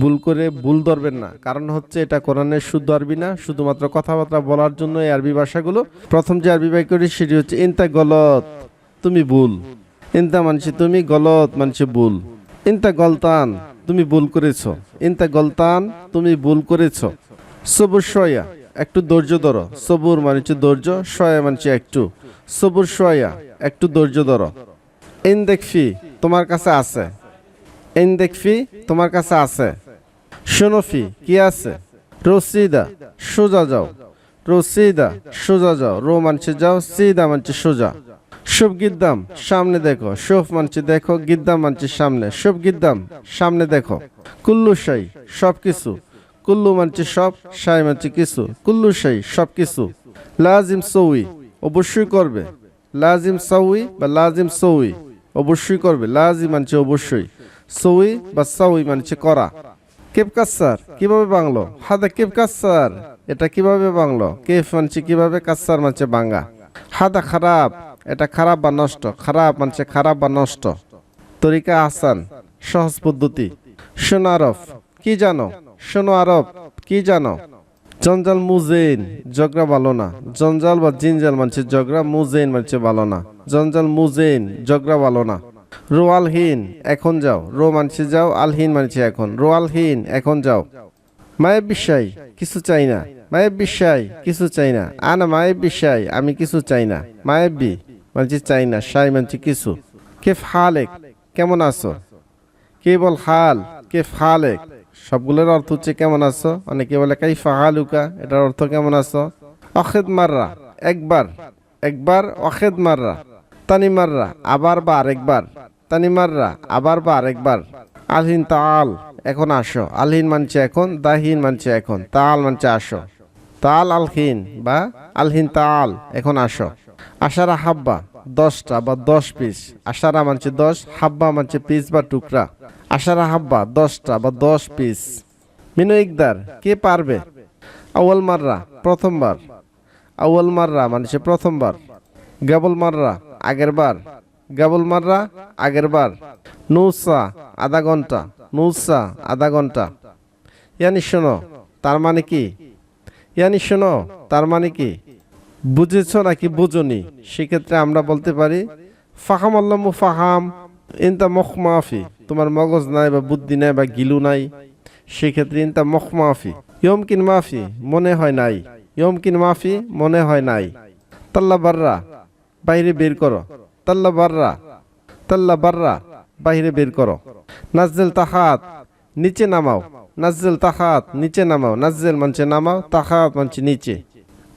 ভুল করে ভুল ধরবেন না। কারণ হচ্ছে এটা কোরআনের শুদ্ধ আরবি না, শুধুমাত্র কথাবার্তা বলার জন্য এই আরবি ভাষাগুলো। প্রথম যে আরবি বাক্য করি সেটি হচ্ছে, ইনতা গলত, তুমি ভুল। ইনতা মানছি তুমি গলত, মানছি ভুল। ইনতা গলতান, তুমি ভুল করেছ। ইনতা গলতান, তুমি ভুল করেছ। সবুর সয়া, একটু ধৈর্য ধরো। সবুর মানে হচ্ছে ধৈর্য, সয়া মানছি একটু। সবুর সয়া, একটু ধৈর্য ধরো। ইন দেখফি তোমার কাছে আছে। ইন দেখফি তোমার কাছে আছে। শোনফি কি আছে? রসিদা, সোজা যাও। রসিদা, সোজা যাও। রো মানছে যাও, সিদা মানছে সোজা। শুভ গিদ্দাম, সামনে দেখো। শুভ মানছে দেখো, গিদ্দাম মানছে সামনে। শুভ গিদ্দাম, সামনে দেখো। কুল্লু সাই, সব কিছু। কুল্লু মানছে সব, সাই মানছে কিছু। কুল্লু সাই, সব কিছু। লাজিম সৌই, অবশ্যই করবে। লাজিম সৌই বা লাজিম সৌই, অবশ্যই করবে। লাজিম মানছে অবশ্যই। সৌই বা সৌই মানছে করা। কাসার কীভাবে বাংলো? হাদা কেপ কাসার এটা কীভাবে বাংলো? কেফ মানছে কীভাবে কাসার মানছে বাঙ্গা? হাদা খারাপ। এটা খারাপ বা নষ্ট? খারাপ মানছে খারাপ বা নষ্ট? তরিকা আসান সহজ পদ্ধতি। শোনো আরব, কি জানো? শোনো আরব, কি জানো? জঞ্জাল মুজেন জগরা ভালো না। জঞ্জাল বা জিনজাল মানছে জগরা মুজেন মানছে ভালো না। জঞ্জাল মুজেন জগরা ভালো না। রো আলহীন এখন যাও। রো মানছে যাও, আলহীন মানছে এখন। রোয়ালহীন, এখন যাও। মায়ের বিশ্বাই, কিছু চাই না। মায়ের বিশ্বাই, কিছু চাই না। আনা মায়ের বিশ্বাই, আমি কিছু চাই না। মায়ের বি মানছি চাই না, সাই মানছি কিছু। কে ফালেক, কেমন আছো? কে বল হাল, কে ফালেক? সবগুলোর অর্থ হচ্ছে কেমন আছো? অনেকে বলে কাই ফাহালুকা, এটার অর্থ কেমন আছো? অখেদ মাররা, একবার একবার অখেদ মাররা। তানি মাররা আবার বা আরেকবার। তানি মাররা আবার বা আরেকবার। আলহিন তাল এখন আসো। আলহিন মানছে এখন, দাহিন মানছে এখন। তাল মানছে আসো। তাল আলহিন বা আলহিন তাল এখন আসো। আশারা হাব্বা, দশটা বা দশ পিস। আশারা মানছে দশ, হাব্বা মানছে পিস বা টুকরা। আশারা হাব্বা, দশটা বা দশ পিস। মিনু ইকদার, কে পারবে? আউয়াল মাররা, প্রথমবার। আউয়াল মাররা মানছে প্রথমবার। গাবল মাররা আগের বার। গাবল মাররা, আগের বার। নৌসা, আধা ঘণ্টা। নৌসা, আধা ঘণ্টা। ইয়ানি শোনো, তার মানে কি? ইয়ানি শোনো, তার মানে কি? বুঝেছ নাকি বুঝনি? সেক্ষেত্রে আমরা বলতে পারি, ফাহাম আল্লাহ ফাহাম, ইনতা মখ মাফি তোমার মগজ নাই বা বুদ্ধি নাই বা গিলু নাই। সেক্ষেত্রে ইনতা মখ মাফি ইয়মকিন মাফি, মনে হয় নাই। ইয়মকিন মাফি, মনে হয় নাই। তাল্লা বাররা বাইরে বের করো। তাল্লা বাররা। তাল্লা বাররা, বাইরে বের করো। নাজেল তাহাত নিচে নামাও। নাজেল তাহাত নিচে নামাও। নাজেল মানছে নামাও তাহাত মানছে নিচে।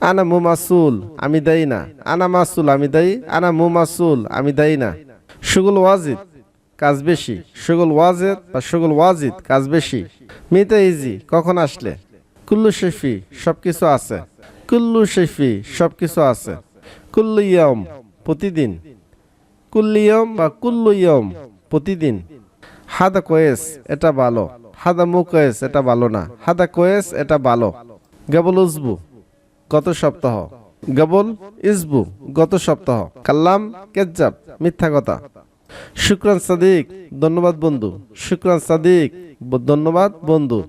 আনা মুমাসুল, আমি দেই না। আনা মাসুল, আমি দেই। আনা মুমাসুল, আমি দেই না। সুগুল ওয়াজিদ, কাজ বেশি। সুগুল ওয়াজেদ বা সুগুল ওয়াজিদ, কাজ বেশি। মিতা ইজি, কখন আসলে? কুল্লু শেফি সব কিছু আছে। কুল্লু শেফি সব কিছু আছে। কুল্লু ইয়ম প্রতিদিন। কুল্লিয়ম বা কুল্লু ইয়ম প্রতিদিন। হাদা কোয়েস, এটা ভালো। হাদা মুকয়েস এটা ভালো না। হাদা কোয়েস, এটা ভালো। গাবল উজবু, গত সপ্তাহ। গাবল ইসবু গত সপ্তাহ। কাল্লাম, কেজ্জাব, মিথ্যা কথা। শুক্রান সাদিক, ধন্যবাদ বন্ধু। শুক্রান সাদিক, ধন্যবাদ বন্ধু।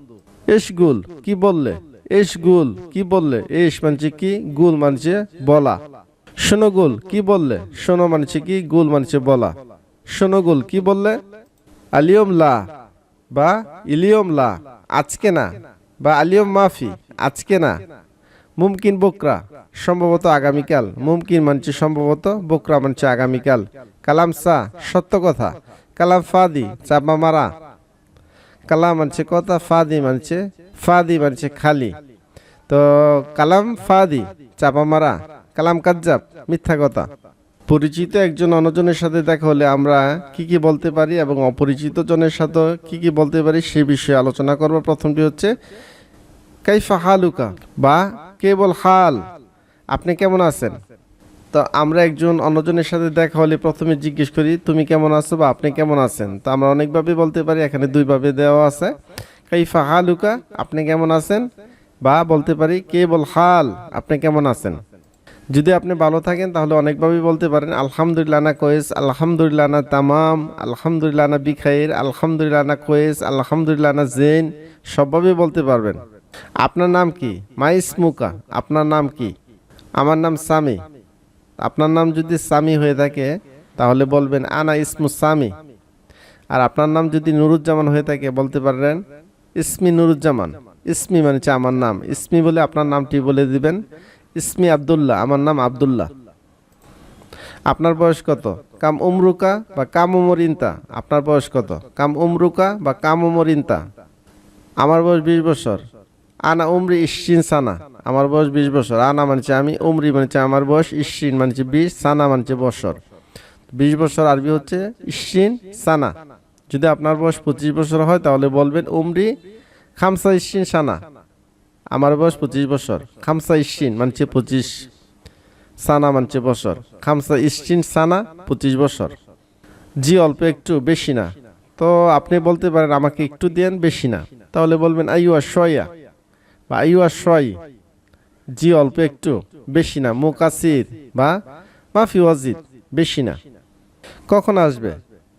এশগুল কি বললে? এশগুল কি বললে? এশ মানছে কি? গুল মানছে বলা। শোনো গুল, কি বললে? শোনো মানছে কি? গুল মানছে বলা। শোনো গুল, কি বললে? আলিয়ম লা বা ইলিয়ম লা, আজকে না, বা আলিয়ম মাফি, আজকে না। মুমকিন বকরা, সম্ভবত আগামীকাল। মুমকিন মানছে সম্ভবত, বকরা মানছে আগামীকাল। কালাম সা, সত্য কথা। কালাম ফাদি, চাপা মারা। কালাম মানছে কথা, ফাদি মানছে ফাদি মানছে খালি। তো কালাম ফাদি, চাপা মারা। কালাম কাজ্জাব, মিথ্যা কথা। পরিচিত একজন অন্যজনের সাথে দেখা হলে আমরা কি কি বলতে পারি এবং অপরিচিত জনের সাথে কি কি বলতে পারি সে বিষয়ে আলোচনা করব। প্রথমটি হচ্ছে, কাইফা হালুকা বা কেবল হাল। আপনি কেমন আছেন? তো আমরা একজন অন্যজনের সাথে দেখা হলে প্রথমে জিজ্ঞেস করি, তুমি কেমন আছো বা আপনি কেমন আছেন? তো আমরা অনেকভাবে বলতে পারি, এখানে দুইভাবে দেওয়া আছে। কাইফা হালুকা, আপনি কেমন আছেন? বা বলতে পারি, কেবল হাল, আপনি কেমন আছেন? যদি আপনি ভালো থাকেন, তাহলে অনেকভাবেই বলতে পারেন, আলহামদুলিল্লাহ না কোয়েস, আলহামদুলিল্লাহ না তামাম, আলহামদুলিল্লাহ না বিখাইর, আলহামদুলিল্লাহ না কোয়েস, আলহামদুলিল্লাহ না জেন সবভাবেই বলতে পারবেন। আপনার নাম কি? মাইস মুকা আপনার নাম কি? আমার নাম সামি। আপনার নাম যদি সামি হয়ে থাকে, তাহলে বলবেন, আনা ইসমু সামি। আর আপনার নাম যদি নুরুজ্জামান হয়ে থাকে, বলতে পারেন ইসমি নুরুজ্জামান। ইসমি মানে আমার নাম। ইসমি বলে আপনার নামটি বলে দিবেন। ইসমি আব্দুল্লাহ, আমার নাম আব্দুল্লাহ। আপনার বয়স কত? কাম উমরুকা বা কাম উমর ইনতা আপনার বয়স কত? কাম উমরুকা বা কাম উমর ইনতা আমার বয়স বিশ বছর। আনা উমরি ইশ্চিন সানা। আমার বয়স বিশ বছর। আনা মানছে আমি, উমরি মানছে আমার বয়স ইশ্চিন মানছে বিশ, সানা মানছে বছর। বিশ বছর আরবি হচ্ছে ইশ্চিন সানা। যদি আপনার বয়স পঁচিশ বছর হয় তাহলে বলবেন উমরি খামসা ইশ্চিন সানা। আমার বয়স পঁচিশ বছর। খামসা ইশ্চিন মানছে পঁচিশ, সানা মানছে বছর। খামসা ইশ্চিন সানা পঁচিশ বছর। জি, অল্প একটু, বেশি না। তো আপনি বলতে পারেন আমাকে একটু দেন, বেশি না। তাহলে বলবেন, আইয়া শয়া বা আইয়া শয় জি, অল্প একটু, বেশি না। মোকাসির বা মাফি ওয়াজিদ, বেশি না। কখন আসবে?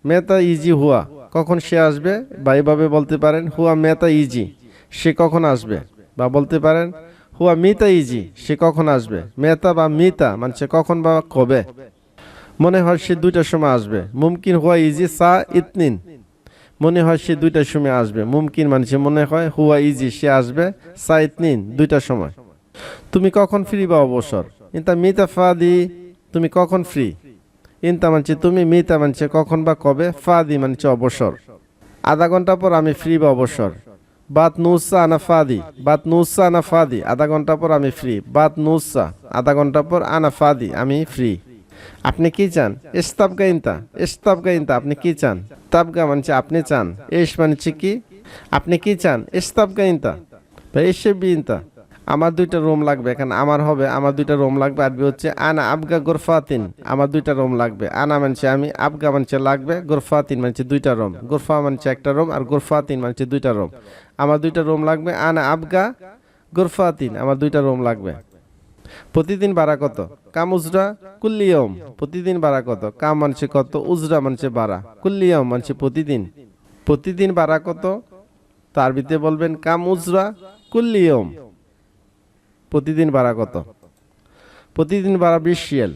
মেতা ইজি হুয়া। কখন সে আসবে? বা এভাবে বলতে পারেন, হুয়া মেতা ইজি। সে কখন আসবে? বা বলতে পারেন, হুয়া মিতা ইজি, সে কখন আসবে? মেতা বা মিতা মানে সে কখন বা কবে? মনে হয় সে দুইটার সময় আসবে। মুমকিন, হুয়া ইজি সা ইতনিন। মনে হয় সে দুইটার সময় আসবে। মুমকিন মানে মনে হয়, হুয়া ইজি, সে আসবে সা ইতনিন, দুইটার সময়। তুমি কখন ফ্রি বা অবসর? ইন্তা মিতা ফাদি, তুমি কখন ফ্রি? ইন্তা মানছে তুমি, মিতা মানছে কখন বা কবে? ফাদি মানছে অবসর। আধা ঘণ্টা পর আমি ফ্রি বা অবসর। বাত নুসা আনা ফাদি, বাত নুসা আনা ফাদি, আধা ঘণ্টা পর আমি ফ্রি বাত নুসা, আধা ঘণ্টা পর আনা ফাদি, আমি ফ্রি আপনি কি চান? ইস্তাবগা ইনতা? ইস্তাবগা ইনতা, আপনি কি চান? তাবগা মানছে আপনি চান। এস মানছে কি? আপনি কি চান? ইস্তাবগা ইনতা? ভাই এসে বি ইনতা। আমার দুইটা রুম লাগবে, এখানে আমার হবে, আমার দুইটা রুম লাগবে আরবি হচ্ছে আনা আবগা গোরফাতিন, আমার দুইটা রুম লাগবে। আনা মানছে আমি, আবগা মানছে লাগবে, গোরফাতিন মানছে দুইটা রুম, গোরফা মানছে একটা রুম, আর গোরফাতিন মানছে দুইটা রুম। আমার দুইটা রুম লাগবে, আনা আবগা গোরফাতিন, আমার দুইটা রুম লাগবে। প্রতিদিন ভাড়া কত? কাম উজরা কুল্লিয়ম প্রতিদিন ভাড়া কত? কাম মানছে কত? উজরা মানছে ভাড়া। কুল্লিয়ম মানছে প্রতিদিন। প্রতিদিন ভাড়া কত? তার ভিতরে বলবেন কাম উজরা কুল্লিয়ম প্রতিদিন ভাড়া কত? প্রতিদিন ভাড়া বিশ রিয়াল।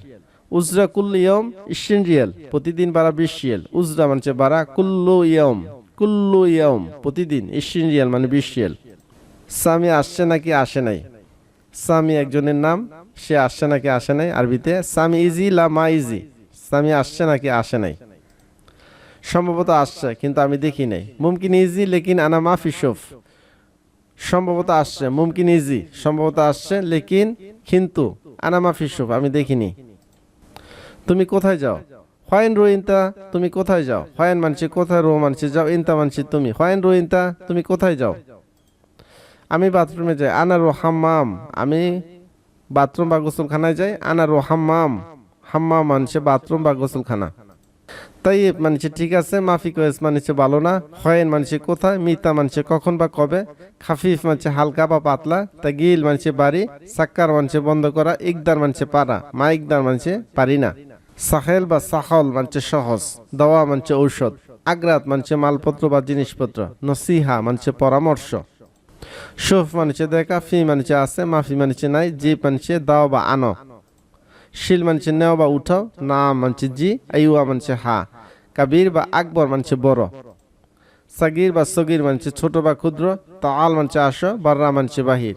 উজরা কুল্লু ইয়ম ইশিন রিয়াল। প্রতিদিন ভাড়া বিশ রিয়াল। উজরা মানে ভাড়া কুল্লু ইয়ম কুল্লু ইয়ম প্রতিদিন ইশিন রিয়াল মানে বিশ রিয়াল। সামি আসছে নাকি আসে নাই? স্বামী একজনের নাম, সে আসছে নাকি আসে নাই? আরবিতে সামি ইজি লা মা ইজি। স্বামী আসছে নাকি আসে নাই? সম্ভবত আসছে, কিন্তু আমি দেখি নাই। মুমকিন ইজি, লেকিন আনা মাফি শোফ। সম্ভবত আসছে, মুমকিন ইজি। সম্ভবত আসছে, লেকিন কিন্তু আনামা ফিসুফ আমি দেখিনি। তুমি কোথায় যাও? হয়েন রো তুমি কোথায় যাও? হয়েন মানছি কোথায়, রো মানছি, যাও ইনতা মানছি তুমি। হয়েন রো তুমি কোথায় যাও? আমি বাথরুমে যাই, আনা রো হাম্মাম। আমি বাথরুম বা গোসলখানায় যাই, আনা রো হাম্মাম। হাম্মাম মানছে বাথরুম বা গোসলখানা। তাই মানছে ঠিক আছে মাফি কয়েস মানছে ভালো না, হয়েন মানছে কোথায় মিতা মানছে কখন বা কবে, খাফিফ মানছে হালকা বা পাতলা, তা গিল মানছে বাড়ি, সাক্কার মানছে বন্ধ করা, ইকদার মানছে পারা, মা ইকদার মানছে পারি না। সাহেল বা সাহল মানছে সহজ, দাওয়া মানছে ঔষধ, আগ্রাত মানছে মালপত্র বা জিনিসপত্র, নসিহা মানছে পরামর্শ। শোফ মানছে দেখা, ফি মানছে আছে, মাফি মানছে নাই জি মানছে দাও বা আনো। শিল মানছে নেও বা উঠাও না মানছে জি আইওয়া মানছে হা। কাবির বা আকবর মানছে বড়। সাগির বা সগির মানছে ছোট বা ক্ষুদ্র তাল মানছে আসো, বাররা মানছে বাহির।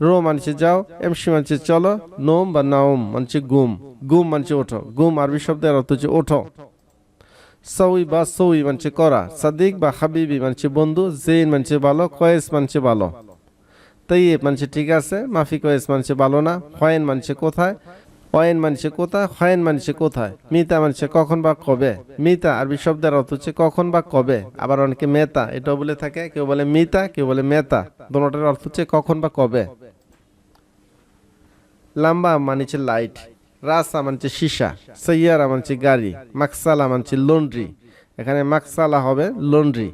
রো মানছে যাও, এমসি মানছে চলো, নোম বা নাওম মানছে গুম। গুম মানছে ওঠো, গুম আরবি শব্দের অর্থ হচ্ছে ওঠো। সউই বা সউই মানছে করা, সাদিক বা হাবিবি মানছে বন্ধু জেন মানছে ভালো, কয়েস মানছে ভালো। তৈব মানছে ঠিক আছে, মাফি কয়েস মানছে ভালো না হয়েন মানছে কোথায় অয়েন মানছে কোথায়, হয়েন মানছে কোথায়? মিতা মানছে কখন বা কবে? মিতা আরবি শব্দের অর্থ হচ্ছে কখন বা কবে। আবার অনেকে মেতা, এটাও বলে থাকে, কেউ বলে মিতা, কেউ বলে মেতা। দোনোটার অর্থ হচ্ছে কখন বা কবে। লাম্বা মানছে লাইট, রাসা মানছে সীসা, সৈয়ারা মানছে গাড়ি, মাকসালা মানছে লন্ড্রি। এখানে মাকসালা হবে লন্ড্রি,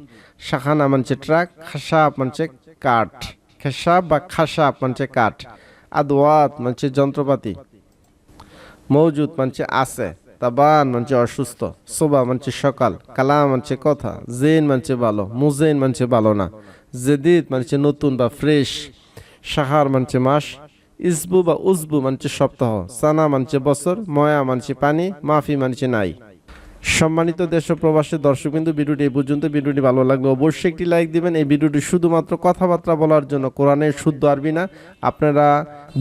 শাখানা মানছে ট্রাক খাসাব মানছে কাঠ। খেসাব বা খাসাব মানছে কাঠ। আদওয়াত মানছে যন্ত্রপাতি। মৌজুদ মানছে আছে, তাবান মানছে অসুস্থ, সোবা মানছে সকাল, কালাম মানছে কথা, জেন মানছে ভালো, মুজেন মানছে ভালো না, জেদিদ মানছে নতুন বা ফ্রেশ সাহার মানছে মাস, ইসবু বা উজবু মানছে সপ্তাহ, সানা মানছে বছর, ময়া মানছে পানি, মাফি মানছে নাই। সম্মানিত দেশ ও প্রবাসী দর্শক কিন্তু ভিডিওটি এই পর্যন্ত। ভিডিওটি ভালো লাগবে অবশ্যই একটি লাইক দিবেন। এই ভিডিওটি শুধুমাত্র কথাবার্তা বলার জন্য কোরআনের শুদ্ধ আরবি না। আপনারা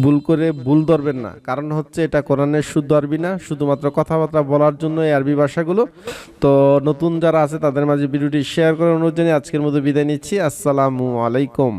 ভুল করে ভুল ধরবেন না। কারণ হচ্ছে এটা কোরআনের শুদ্ধ আরবি না, শুধুমাত্র কথাবার্তা বলার জন্য এই আরবি ভাষাগুলো। তো নতুন যারা আছে, তাদের মাঝে ভিডিওটি শেয়ার করার অনুরোধ জানিয়ে আজকের মতো বিদায় নিচ্ছি। আসসালামু আলাইকুম।